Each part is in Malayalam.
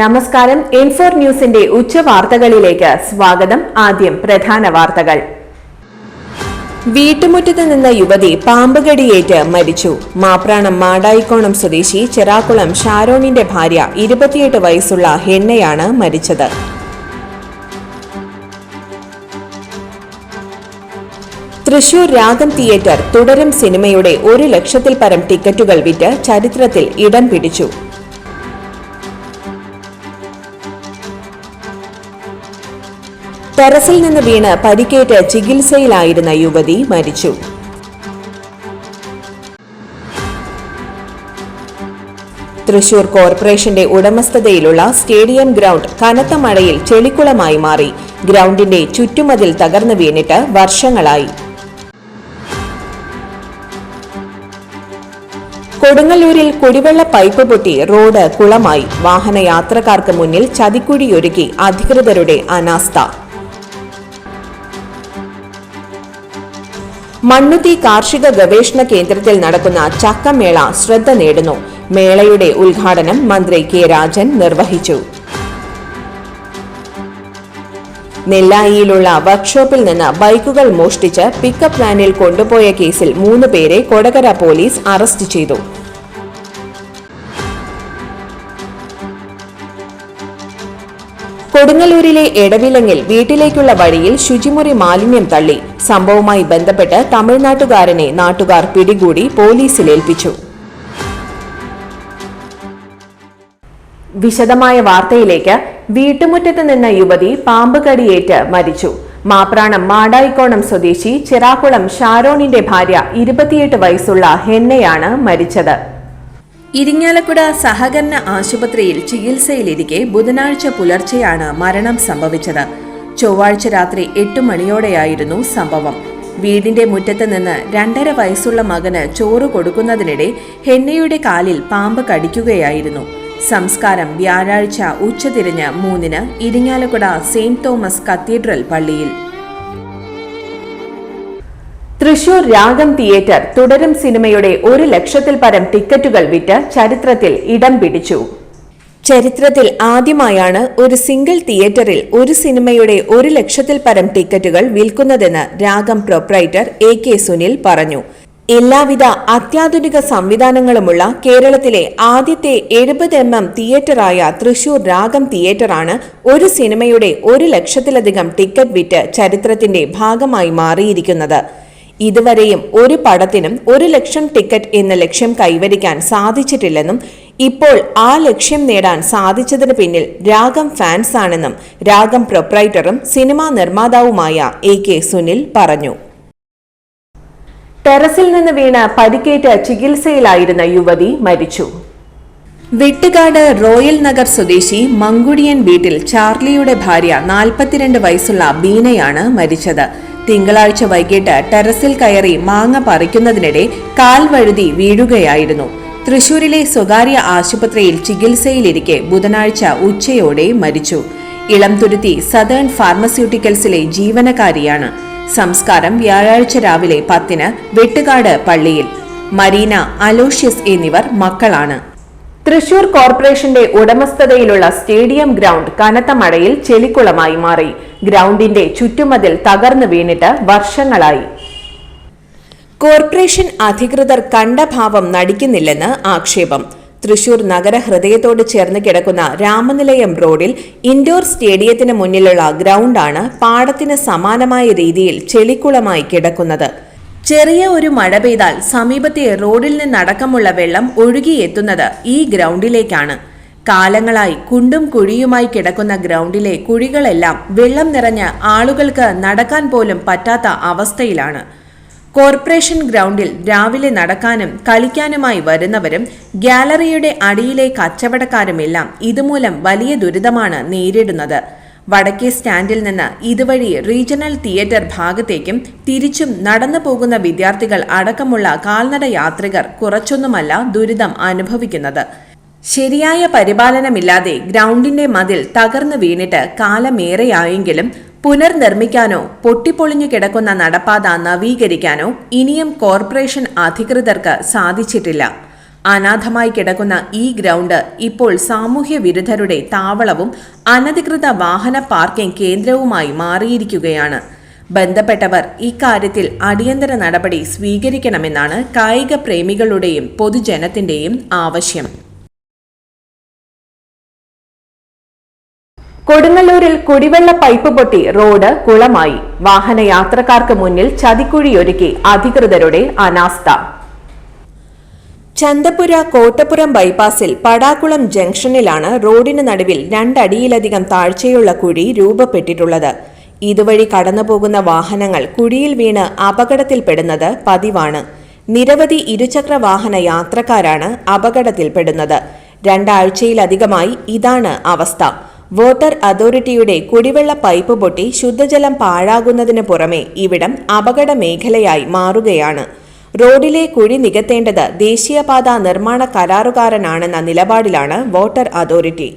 നമസ്കാരം ഇൻഫോർ ന്യൂസിന്റെ ഉച്ച വാർത്തകളിലേക്ക് സ്വാഗതം. ആദ്യം പ്രധാന വാർത്തകൾ. വീട്ടുമുറ്റത്ത് നിന്ന യുവതി പാമ്പുകടിയേറ്റ് മരിച്ചു. മാപ്രാണം മാടായിക്കോണം സ്വദേശി ചെറാക്കുളം ഷാരോണിന്റെ ഭാര്യ ഇരുപത്തിയെട്ട് വയസ്സുള്ള ഹെണ്ണയാണ് മരിച്ചത്. തൃശൂർ രാഗം തിയേറ്റർ തുടരും സിനിമയുടെ ഒരു ലക്ഷത്തിൽ പരം ടിക്കറ്റുകൾ വിറ്റ് ചരിത്രത്തിൽ ഇടം പിടിച്ചു. ടെറസിൽ നിന്ന് വീണ് പരിക്കേറ്റ് ചികിത്സയിലായിരുന്ന യുവതി മരിച്ചു. തൃശൂർ കോർപ്പറേഷന്റെ ഉടമസ്ഥതയിലുള്ള സ്റ്റേഡിയം ഗ്രൗണ്ട് കനത്ത മഴയിൽ ചെളിക്കുളമായി മാറി. ഗ്രൗണ്ടിന്റെ ചുറ്റുമതിൽ തകർന്നു വീണിട്ട് വർഷങ്ങളായി. കൊടുങ്ങല്ലൂരിൽ കുടിവെള്ള പൈപ്പ് പൊട്ടി റോഡ് കുളമായി. വാഹനയാത്രക്കാർക്ക് മുന്നിൽ ചതിക്കുഴിയൊരുക്കി അധികൃതരുടെ അനാസ്ഥ. മണ്ണുത്തി കാർഷിക ഗവേഷണ കേന്ദ്രത്തിൽ നടക്കുന്ന ചക്കമേള ശ്രദ്ധ നേടുന്നു. മേളയുടെ ഉദ്ഘാടനം മന്ത്രി കെ രാജൻ നിർവഹിച്ചു. നെല്ലായിയിലുള്ള വർക്ക്ഷോപ്പിൽ നിന്ന് ബൈക്കുകൾ മോഷ്ടിച്ച് പിക്കപ്പ് വാനിൽ കൊണ്ടുപോയ കേസിൽ മൂന്ന് പേരെ കൊടകര പോലീസ് അറസ്റ്റ് ചെയ്തു. കൊടുങ്ങല്ലൂരിലെ എടവിലങ്ങിൽ വീട്ടിലേക്കുള്ള വഴിയിൽ ശുചിമുറി മാലിന്യം തള്ളി. സംഭവവുമായി ബന്ധപ്പെട്ട് തമിഴ്നാട്ടുകാരനെ നാട്ടുകാർ പിടികൂടി പോലീസിൽ ഏൽപ്പിച്ചു. വിശദമായ വാർത്തയിലേക്ക്. വീട്ടുമുറ്റത്ത് നിന്ന യുവതി പാമ്പ് കടിയേറ്റ് മരിച്ചു. മാപ്രാണം മാടായിക്കോണം സ്വദേശി ചിറാക്കുളം ഷാരോണിന്റെ ഭാര്യ ഇരുപത്തിയെട്ട് വയസ്സുള്ള ഹെന്നയാണ് മരിച്ചത്. ഇരിങ്ങാലക്കുട സഹകരണ ആശുപത്രിയിൽ ചികിത്സയിലിരിക്കെ ബുധനാഴ്ച പുലർച്ചെയാണ് മരണം സംഭവിച്ചത്. ചൊവ്വാഴ്ച രാത്രി എട്ട് മണിയോടെയായിരുന്നു സംഭവം. വീടിന്റെ മുറ്റത്ത് നിന്ന് രണ്ടര വയസ്സുള്ള മകന് ചോറ് കൊടുക്കുന്നതിനിടെ ഹെന്നയുടെ കാലിൽ പാമ്പ് കടിക്കുകയായിരുന്നു. സംസ്കാരം വ്യാഴാഴ്ച ഉച്ചതിരിഞ്ഞ് മൂന്നിന് ഇരിങ്ങാലക്കുട സെയിന്റ് തോമസ് കത്തീഡ്രൽ പള്ളിയിൽ. തൃശൂർ രാഗം തിയേറ്റർ തുടരും സിനിമയുടെ ഒരു ലക്ഷത്തിൽ പരം ടിക്കറ്റുകൾ വിറ്റ് ചരിത്രത്തിൽ ഇടം പിടിച്ചു. ചരിത്രത്തിൽ ആദ്യമായാണ് ഒരു സിംഗിൾ തിയേറ്ററിൽ ഒരു സിനിമയുടെ ഒരു ലക്ഷത്തിൽ പരം ടിക്കറ്റുകൾ വിൽക്കുന്നതെന്ന് രാഗം പ്രൊപ്രൈറ്റർ എ കെ സുനിൽ പറഞ്ഞു. എല്ലാവിധ അത്യാധുനിക സംവിധാനങ്ങളുമുള്ള കേരളത്തിലെ ആദ്യത്തെ എഴുപത് എം എം തിയേറ്ററായ തൃശൂർ രാഗം തിയേറ്ററാണ് ഒരു സിനിമയുടെ ഒരു ലക്ഷത്തിലധികം ടിക്കറ്റ് വിറ്റ് ചരിത്രത്തിന്റെ ഭാഗമായി മാറിയിരിക്കുന്നത്. ഇതുവരെയും ഒരു പടത്തിനും ഒരു ലക്ഷം ടിക്കറ്റ് എന്ന ലക്ഷ്യം കൈവരിക്കാൻ സാധിച്ചിട്ടില്ലെന്നും ഇപ്പോൾ ആ ലക്ഷ്യം നേടാൻ സാധിച്ചതിന് പിന്നിൽ രാഗം ഫാൻസ് ആണെന്നും രാഗം പ്രൊപ്രൈറ്ററും സിനിമാ നിർമ്മാതാവുമായ എ കെ സുനിൽ പറഞ്ഞു. ടെറസിൽ നിന്ന് വീണ് പരിക്കേറ്റ് ചികിത്സയിലായിരുന്ന യുവതി മരിച്ചു. വെട്ടുകാട് റോയൽ നഗർ സ്വദേശി മങ്കുടിയൻ വീട്ടിൽ ചാർലിയുടെ ഭാര്യ നാൽപ്പത്തിരണ്ട് വയസ്സുള്ള ബീനയാണ് മരിച്ചത്. തിങ്കളാഴ്ച വൈകിട്ട് ടെറസിൽ കയറി മാങ്ങ പറിക്കുന്നതിനിടെ കാൽ വഴുതി വീഴുകയായിരുന്നു. തൃശൂരിലെ സ്വകാര്യ ആശുപത്രിയിൽ ചികിത്സയിലിരിക്കെ ബുധനാഴ്ച ഉച്ചയോടെ മരിച്ചു. ഇളംതുരുത്തി സതേൺ ഫാർമസ്യൂട്ടിക്കൽസിലെ ജീവനക്കാരിയാണ്. സംസ്കാരം വ്യാഴാഴ്ച രാവിലെ പത്തിന് വെട്ടുകാട് പള്ളിയിൽ. മരീന അലോഷ്യസ് എന്നിവർ മക്കളാണ്. തൃശൂർ കോർപ്പറേഷന്റെ ഉടമസ്ഥതയിലുള്ള സ്റ്റേഡിയം ഗ്രൗണ്ട് കനത്ത മഴയിൽ ചെളിക്കുളമായി മാറി. ഗ്രൗണ്ടിന്റെ ചുറ്റുമതിൽ തകർന്നു വീണിട്ട് വർഷങ്ങളായി. കോർപ്പറേഷൻ അധികൃതർ കണ്ട ഭാവം നടിക്കുന്നില്ലെന്ന് ആക്ഷേപം. തൃശൂർ നഗരഹൃദയത്തോട് ചേർന്ന് കിടക്കുന്ന രാമനിലയം റോഡിൽ ഇൻഡോർ സ്റ്റേഡിയത്തിന് മുന്നിലുള്ള ഗ്രൗണ്ടാണ് പാടത്തിന് സമാനമായ രീതിയിൽ ചെളിക്കുളമായി കിടക്കുന്നത്. ചെറിയ ഒരു മഴ പെയ്താൽ സമീപത്തെ റോഡിൽ നിന്നടക്കമുള്ള വെള്ളം ഒഴുകിയെത്തുന്നത് ഈ ഗ്രൗണ്ടിലേക്കാണ്. കാലങ്ങളായി കുണ്ടും കുഴിയുമായി കിടക്കുന്ന ഗ്രൗണ്ടിലെ കുഴികളെല്ലാം വെള്ളം നിറഞ്ഞ് ആളുകൾക്ക് നടക്കാൻ പോലും പറ്റാത്ത അവസ്ഥയിലാണ്. കോർപ്പറേഷൻ ഗ്രൗണ്ടിൽ രാവിലെ നടക്കാനും കളിക്കാനുമായി വരുന്നവരും ഗാലറിയുടെ അടിയിലെ കച്ചവടക്കാരുമെല്ലാം ഇതുമൂലം വലിയ ദുരിതമാണ് നേരിടുന്നത്. വടക്കേ സ്റ്റാൻഡിൽ നിന്ന് ഇതുവഴി റീജിയണൽ തിയേറ്റർ ഭാഗത്തേക്കും തിരിച്ചും നടന്നു പോകുന്ന വിദ്യാർത്ഥികൾ അടക്കമുള്ള കാൽനട യാത്രികർ കുറച്ചൊന്നുമല്ല ദുരിതം അനുഭവിക്കുന്നത്. ശരിയായ പരിപാലനമില്ലാതെ ഗ്രൗണ്ടിന്റെ മതിൽ തകർന്നു വീണിട്ട് കാലമേറെയായെങ്കിലും പുനർനിർമ്മിക്കാനോ പൊട്ടിപ്പൊളിഞ്ഞു കിടക്കുന്ന നടപ്പാത നവീകരിക്കാനോ ഇനിയും കോർപ്പറേഷൻ അധികൃതർക്ക് സാധിച്ചിട്ടില്ല. അനാഥമായി കിടക്കുന്ന ഈ ഗ്രൗണ്ട് ഇപ്പോൾ സാമൂഹ്യ വിരുദ്ധരുടെ താവളവും അനധികൃത വാഹന പാർക്കിംഗ് കേന്ദ്രവുമായി മാറിയിരിക്കുകയാണ്. ബന്ധപ്പെട്ടവർ ഇക്കാര്യത്തിൽ അടിയന്തര നടപടി സ്വീകരിക്കണമെന്നാണ് കായിക പ്രേമികളുടെയും പൊതുജനത്തിന്റെയും ആവശ്യം. കൊടുങ്ങല്ലൂരിൽ കുടിവെള്ള പൈപ്പ് പൊട്ടി റോഡ് കുളമായി. വാഹനയാത്രക്കാർക്ക് മുന്നിൽ ചതിക്കുഴിയൊരുക്കി അധികൃതരുടെ അനാസ്ഥ. ചന്തപുര കോട്ടപ്പുറം ബൈപ്പാസിൽ പടാക്കുളം ജംഗ്ഷനിലാണ് റോഡിന് നടുവിൽ രണ്ടടിയിലധികം താഴ്ചയുള്ള കുഴി രൂപപ്പെട്ടിട്ടുള്ളത്. ഇതുവഴി കടന്നുപോകുന്ന വാഹനങ്ങൾ കുഴിയിൽ വീണ് അപകടത്തിൽപ്പെടുന്നത് പതിവാണ്. നിരവധി ഇരുചക്ര വാഹന യാത്രക്കാരാണ് അപകടത്തിൽപ്പെടുന്നത്. രണ്ടാഴ്ചയിലധികമായി ഇതാണ് അവസ്ഥ. വാട്ടർ അതോറിറ്റിയുടെ കുടിവെള്ള പൈപ്പ് പൊട്ടി ശുദ്ധജലം പാഴാകുന്നതിന് പുറമെ ഇവിടം അപകട മേഖലയായി മാറുകയാണ്. റോഡിലെ കുഴി നികത്തേണ്ടത് ദേശീയപാത നിർമ്മാണ കരാറുകാരനാണെന്ന നിലപാടിലാണ് വാട്ടർ അതോറിറ്റി.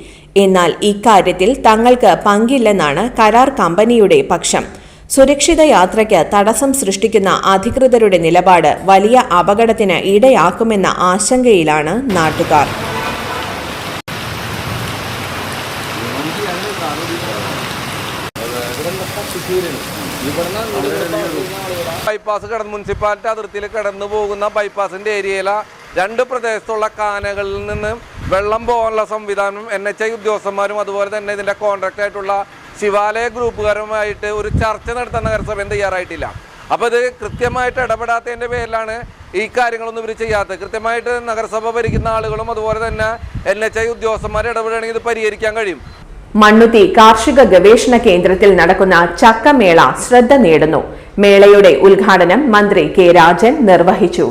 എന്നാൽ ഇക്കാര്യത്തിൽ തങ്ങൾക്ക് പങ്കില്ലെന്നാണ് കരാർ കമ്പനിയുടെ പക്ഷം. സുരക്ഷിത യാത്രയ്ക്ക് തടസ്സം സൃഷ്ടിക്കുന്ന അധികൃതരുടെ നിലപാട് വലിയ അപകടത്തിന് ഇടയാക്കുമെന്ന ആശങ്കയിലാണ് നാട്ടുകാർ. ബൈപ്പാസ് കടന്ന് മുനിസിപ്പാലിറ്റി അതിർത്തിയിൽ കടന്നു പോകുന്ന ബൈപ്പാസിന്റെ ഏരിയയിലെ രണ്ട് പ്രദേശത്തുള്ള കാനകളിൽ നിന്ന് വെള്ളം പോകാനുള്ള സംവിധാനം എൻ എച്ച് ഐ ഉദ്യോഗസ്ഥന്മാരും അതുപോലെ തന്നെ ഇതിന്റെ കോൺട്രാക്ട് ആയിട്ടുള്ള ശിവാലയ ഗ്രൂപ്പുകാരുമായിട്ട് ഒരു ചർച്ച നടത്താൻ നഗരസഭയും തയ്യാറായിട്ടില്ല. അപ്പോൾ ഇത് കൃത്യമായിട്ട് ഇടപെടാത്തതിന്റെ പേരിലാണ് ഈ കാര്യങ്ങളൊന്നും ഇവർ ചെയ്യാത്തത്. കൃത്യമായിട്ട് നഗരസഭ ഭരിക്കുന്ന ആളുകളും അതുപോലെ തന്നെ എൻ എച്ച് ഐ ഉദ്യോഗസ്ഥന്മാർ ഇടപെടുകയാണെങ്കിൽ ഇത് പരിഹരിക്കാൻ കഴിയും. മണ്ണുത്തി കാർഷിക ഗവേഷണ കേന്ദ്രത്തിൽ നടക്കുന്ന ചക്കമേള ശ്രദ്ധ നേടുന്നു. മേളയുടെ ഉദ്ഘാടനം മന്ത്രി കെ രാജൻ നിർവഹിച്ചു.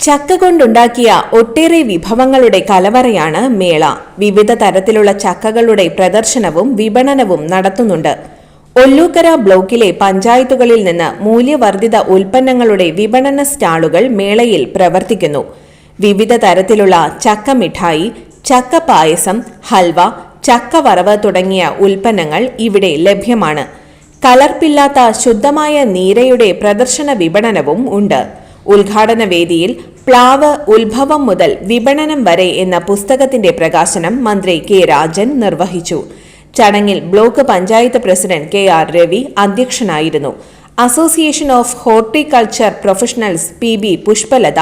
ചക്ക കൊണ്ടുണ്ടാക്കിയ ഒട്ടേറെ വിഭവങ്ങളുടെ കലവറയാണ് മേള. വിവിധ തരത്തിലുള്ള ചക്കകളുടെ പ്രദർശനവും വിപണനവും നടത്തുന്നുണ്ട്. ഒല്ലൂക്കര ബ്ലോക്കിലെ പഞ്ചായത്തുകളിൽ നിന്ന് മൂല്യവർദ്ധിത ഉൽപ്പന്നങ്ങളുടെ വിപണന സ്റ്റാളുകൾ മേളയിൽ പ്രവർത്തിക്കുന്നു. വിവിധ തരത്തിലുള്ള ചക്ക മിഠായി ചക്ക പായസം ഹൽവ ചക്ക വറവ് തുടങ്ങിയ ഉൽപ്പന്നങ്ങൾ ഇവിടെ ലഭ്യമാണ്. കലർപ്പില്ലാത്ത ശുദ്ധമായ നീരയുടെ പ്രദർശന വിപണനവും ഉണ്ട്. ഉദ്ഘാടന വേദിയിൽ പ്ലാവ് ഉത്ഭവം മുതൽ വിപണനം വരെ എന്ന പുസ്തകത്തിന്റെ പ്രകാശനം മന്ത്രി കെ രാജൻ നിർവഹിച്ചു. ചടങ്ങിൽ block panchayat president K R Ravi അധ്യക്ഷനായിരുന്നു. Association of horticulture professionals P B Pushpalatha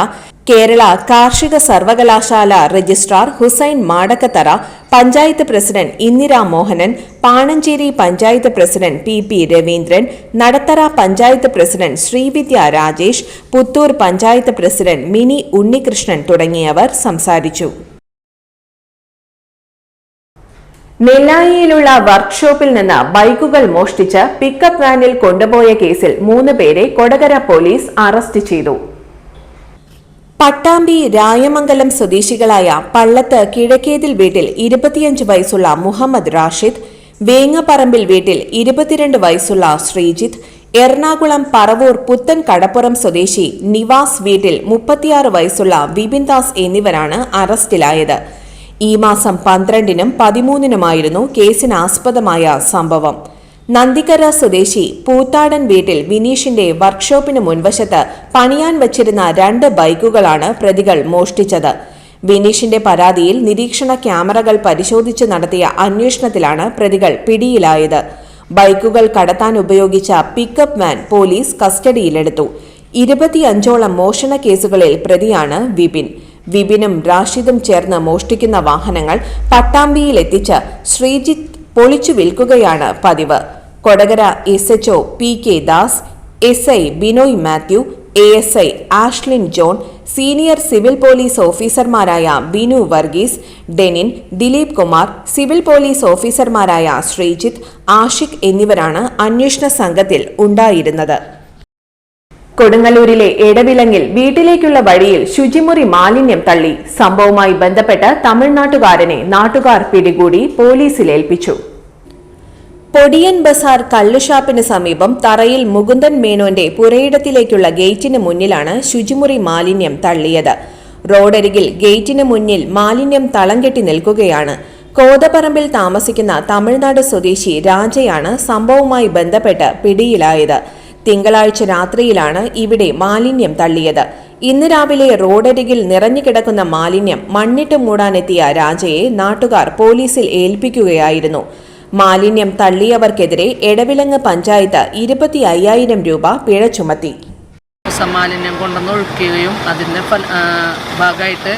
Kerala കാർഷിക സർവകലാശാല registrar Hussain Madakkathara panchayat president Indira Mohanan Panancheri panchayat president P P Raveendran Nadathara panchayat president Sreevidya Rajesh Puthur panchayat president Mini Unnikrishnan തുടങ്ങിയവർ സംസാരിച്ചു. നെല്ലായിയിലുള്ള വർക്ക്ഷോപ്പിൽ നിന്ന് ബൈക്കുകൾ മോഷ്ടിച്ച് പിക്കപ്പ് വാനിൽ കൊണ്ടുപോയ കേസിൽ മൂന്ന് പേരെ കൊടകര പോലീസ് അറസ്റ്റ് ചെയ്തു. പട്ടാമ്പി രായമംഗലം സ്വദേശികളായ പള്ളത്ത് കിഴക്കേതിൽ വീട്ടിൽ ഇരുപത്തിയഞ്ച് വയസ്സുള്ള മുഹമ്മദ് റാഷിദ് വേങ്ങപ്പറമ്പിൽ വീട്ടിൽ ഇരുപത്തിരണ്ട് വയസ്സുള്ള ശ്രീജിത്ത് എറണാകുളം പറവൂർ പുത്തൻ കടപ്പുറം സ്വദേശി നിവാസ് വീട്ടിൽ മുപ്പത്തിയാറ് വയസ്സുള്ള വിപിൻദാസ് എന്നിവരാണ് അറസ്റ്റിലായത്. ഈ മാസം പന്ത്രണ്ടിനും പതിമൂന്നിനുമായിരുന്നു കേസിനാസ്പദമായ സംഭവം. നന്ദിക്കര സ്വദേശി പൂത്താടൻ വീട്ടിൽ വിനീഷിന്റെ വർക്ക്ഷോപ്പിന് മുൻവശത്ത് പണിയാൻ വച്ചിരുന്ന രണ്ട് ബൈക്കുകളാണ് പ്രതികൾ മോഷ്ടിച്ചത്. വിനീഷിന്റെ പരാതിയിൽ നിരീക്ഷണ ക്യാമറകൾ പരിശോധിച്ച് നടത്തിയ അന്വേഷണത്തിലാണ് പ്രതികൾ പിടിയിലായത്. ബൈക്കുകൾ കടത്താൻ ഉപയോഗിച്ച പിക്കപ്പ് വാൻ പോലീസ് കസ്റ്റഡിയിലെടുത്തു. ഇരുപത്തിയഞ്ചോളം മോഷണ കേസുകളിൽ പ്രതിയാണ് വിപിൻ. വിപിനും റാഷിദും ചേർന്ന് മോഷ്ടിക്കുന്ന വാഹനങ്ങൾ പട്ടാമ്പിയിലെത്തിച്ച് ശ്രീജിത്ത് പൊളിച്ചു വിൽക്കുകയാണ് പതിവ്. Kodakara S H O P K Das S I Binoy Mathew A S I Ashlin John senior civil police ഓഫീസർമാരായ ബിനു വർഗീസ് ഡെനിൻ ദിലീപ് കുമാർ സിവിൽ പോലീസ് ഓഫീസർമാരായ ശ്രീജിത്ത് ആഷിഖ് എന്നിവരാണ് അന്വേഷണ സംഘത്തിൽ ഉണ്ടായിരുന്നത്. കൊടുങ്ങല്ലൂരിലെ എടവിലങ്ങിൽ വീട്ടിലേക്കുള്ള വഴിയിൽ ശുചിമുറി മാലിന്യം തള്ളി. സംഭവവുമായി ബന്ധപ്പെട്ട് തമിഴ്നാട്ടുകാരനെ നാട്ടുകാർ പിടികൂടി പോലീസിലേൽപ്പിച്ചു പൊടിയൻ ബസാർ കള്ളുഷാപ്പിന് സമീപം തറയിൽ മുകുന്ദൻ മേനോന്റെ പുരയിടത്തിലേക്കുള്ള ഗേറ്റിന് മുന്നിലാണ് ശുചിമുറി മാലിന്യം തള്ളിയത്. റോഡരികിൽ ഗേറ്റിന് മുന്നിൽ മാലിന്യം തളം കെട്ടി നിൽക്കുകയാണ്. കോതപറമ്പിൽ താമസിക്കുന്ന തമിഴ്നാട് സ്വദേശി രാജയാണ് സംഭവവുമായി ബന്ധപ്പെട്ട് പിടിയിലായത്. തിങ്കളാഴ്ച രാത്രിയിലാണ് ഇവിടെ മാലിന്യം തള്ളിയത്. ഇന്ന് രാവിലെ റോഡരികിൽ നിറഞ്ഞുകിടക്കുന്ന മാലിന്യം മണ്ണിട്ട് മൂടാനെത്തിയ രാജയെ നാട്ടുകാർ പോലീസിൽ ഏൽപ്പിക്കുകയായിരുന്നു. മാലിന്യം തള്ളിയവർക്കെതിരെ എടവിലങ്ങ് പഞ്ചായത്ത് ഇരുപത്തി അയ്യായിരം രൂപ പിഴ ചുമത്തി. മാലിന്യം കൊണ്ടുവന്ന് ഒഴുക്കുകയും അതിന്റെ ഭാഗമായിട്ട്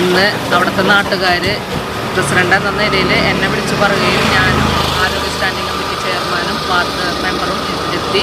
ഇന്ന് അവിടുത്തെ നാട്ടുകാർ പ്രസിഡന്റ് എന്ന നിലയിൽ എന്നെ വിളിച്ച് പറയുകയും ഞാനും ആരോഗ്യ സ്റ്റാൻഡിംഗ് കമ്മിറ്റി ചെയർമാനും വാർഡ് മെമ്പറും ഇതിലെത്തി.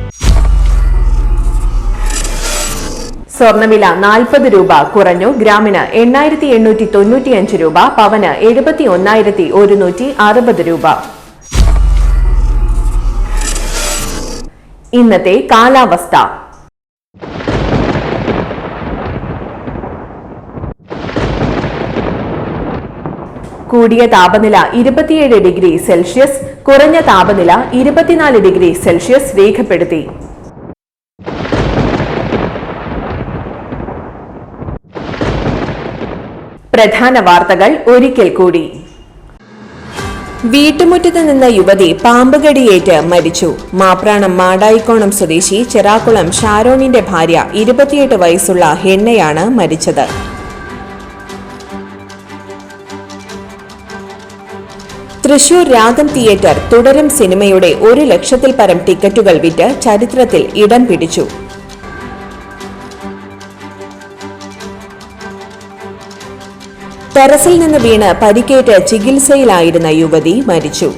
സ്വർണവില നാൽപ്പത് രൂപ കുറഞ്ഞു. ഗ്രാമിന് എണ്ണായിരത്തി എണ്ണൂറ്റി തൊണ്ണൂറ്റിയഞ്ച് രൂപ പവന് എഴുപത്തി ഒന്നായിരത്തി ഒരുന്നൂറ്റി അറുപത് രൂപ. ഇന്നത്തെ കാലാവസ്ഥ. കൂടിയ താപനില ഇരുപത്തിയേഴ് ഡിഗ്രി സെൽഷ്യസ് കുറഞ്ഞ താപനില ഇരുപത്തിനാല് ഡിഗ്രി സെൽഷ്യസ് രേഖപ്പെടുത്തി. പ്രധാന വാർത്തകൾ ഒരിക്കൽ കൂടി. വീട്ടുമുറ്റത്ത് നിന്ന യുവതി പാമ്പുകടിയേറ്റ് മരിച്ചു. മാപ്രാണം മാടായിക്കോണം സ്വദേശി ചെറാക്കുളം ഷാരോണിന്റെ ഭാര്യ ഇരുപത്തിയെട്ട് വയസ്സുള്ള ഹെണ്ണയാണ് മരിച്ചത്. തൃശൂർ രാഗം തിയേറ്റർ തുടരും സിനിമയുടെ ഒരു ലക്ഷത്തിൽ പരം ടിക്കറ്റുകൾ വിറ്റ് ചരിത്രത്തിൽ ഇടം പിടിച്ചു. ടെറസിൽ നിന്ന് വീണ് പരിക്കേറ്റ് ചികിത്സയിലായിരുന്ന യുവതി മരിച്ചു.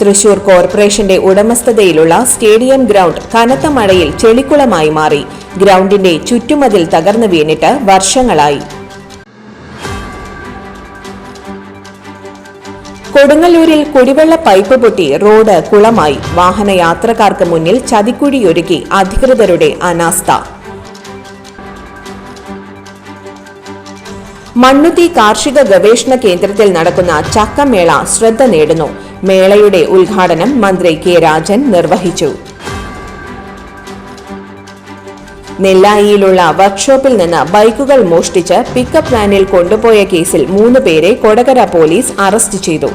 തൃശൂർ കോർപ്പറേഷന്റെ ഉടമസ്ഥതയിലുള്ള സ്റ്റേഡിയം ഗ്രൗണ്ട് കനത്ത മഴയിൽ ചെളിക്കുളമായി മാറി. ഗ്രൗണ്ടിന്റെ ചുറ്റുമതിൽ തകർന്നു വീണിട്ട് വർഷങ്ങളായി. കൊടുങ്ങല്ലൂരിൽ കുടിവെള്ള പൈപ്പ് പൊട്ടി റോഡ് കുളമായി. വാഹനയാത്രക്കാർക്ക് മുന്നിൽ ചതിക്കുഴിയൊരുക്കി അധികൃതരുടെ അനാസ്ഥ. മണ്ണുത്തി കാർഷിക ഗവേഷണ കേന്ദ്രത്തിൽ നടക്കുന്ന ചക്കമേള ശ്രദ്ധ നേടുന്നു. മേളയുടെ ഉദ്ഘാടനം മന്ത്രി കെ രാജൻ നിർവഹിച്ചു. നെല്ലായിയിലുള്ള വർക്ക്ഷോപ്പിൽ നിന്ന് ബൈക്കുകൾ മോഷ്ടിച്ച് പിക്കപ്പ് വാനിൽ കൊണ്ടുപോയ കേസിൽ മൂന്ന് പേരെ കൊടകര പോലീസ് അറസ്റ്റ് ചെയ്തു.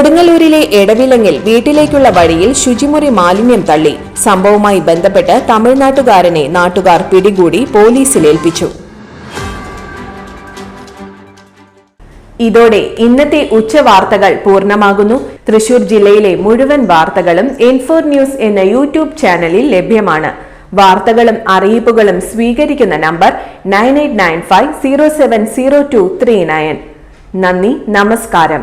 കൊടുങ്ങല്ലൂരിലെ എടവിലങ്ങിൽ വീട്ടിലേക്കുള്ള വഴിയിൽ ശുചിമുറി മാലിന്യം തള്ളി. സംഭവവുമായി ബന്ധപ്പെട്ട് തമിഴ്നാട്ടുകാരനെ നാട്ടുകാർ പിടികൂടി പോലീസിൽ ഏൽപ്പിച്ചു. ഇതോടെ ഇന്നത്തെ ഉച്ചവാർത്തകൾ പൂർണമാകുന്നു. തൃശൂർ ജില്ലയിലെ മുഴുവൻ വാർത്തകളും ഇൻഫോർ ന്യൂസ് എന്ന യൂട്യൂബ് ചാനലിൽ ലഭ്യമാണ്. വാർത്തകളും അറിയിപ്പുകളും സ്വീകരിക്കുന്ന number nine eight nine five zero seven zero two three nine. നന്ദി നമസ്കാരം.